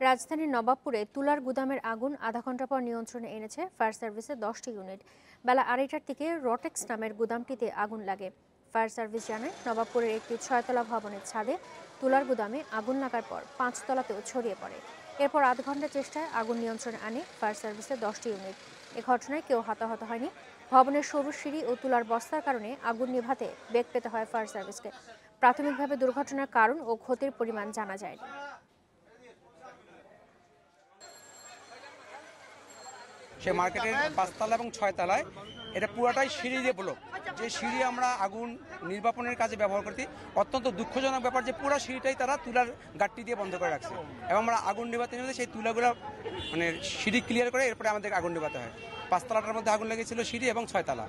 রাজধানীর নবাবপুরে তুলার গুদামের আগুন আধা ঘণ্টা পর নিয়ন্ত্রণে এনেছে ফায়ার সার্ভিসের দশটি ইউনিট। বেলা আড়াইটার দিকে রটেক্স নামের গুদামটিতে আগুন লাগে। ফায়ার সার্ভিস জানায়, নবাবপুরের একটি ছয়তলা ভবনের ছাদে তুলার গুদামে আগুন লাগার পর পাঁচতলাতেও ছড়িয়ে পড়ে। এরপর আধ ঘণ্টা চেষ্টায় আগুন নিয়ন্ত্রণে আনে ফায়ার সার্ভিসের দশটি ইউনিট। এ ঘটনায় কেউ হতাহত হয়নি। ভবনের সরু সিঁড়ি ও তুলার বস্তার কারণে আগুন নিভাতে বেগ পেতে হয় ফায়ার সার্ভিসকে। প্রাথমিকভাবে দুর্ঘটনার কারণ ও ক্ষতির পরিমাণ জানা যায়নি। সে মার্কেটের পাঁচতলা এবং ছয়তলায়। এটা পুরাটাই সিঁড়ি দিয়ে ব্লক। যে সিঁড়ি আমরা আগুন নির্বাপনের কাজে ব্যবহার করছি অত্যন্ত দুঃখজনক ব্যাপার যে পুরো সিঁড়িটাই তারা তুলার গাঠটি দিয়ে বন্ধ করে রাখছে। এবং আমরা আগুন নিবাতে সেই তুলাগুলো মানে সিঁড়ি ক্লিয়ার করে এরপরে আমাদের আগুন নিবাতে হয়। পাঁচতলাটার মধ্যে আগুন লেগেছিল সিঁড়ি এবং ছয়তলা।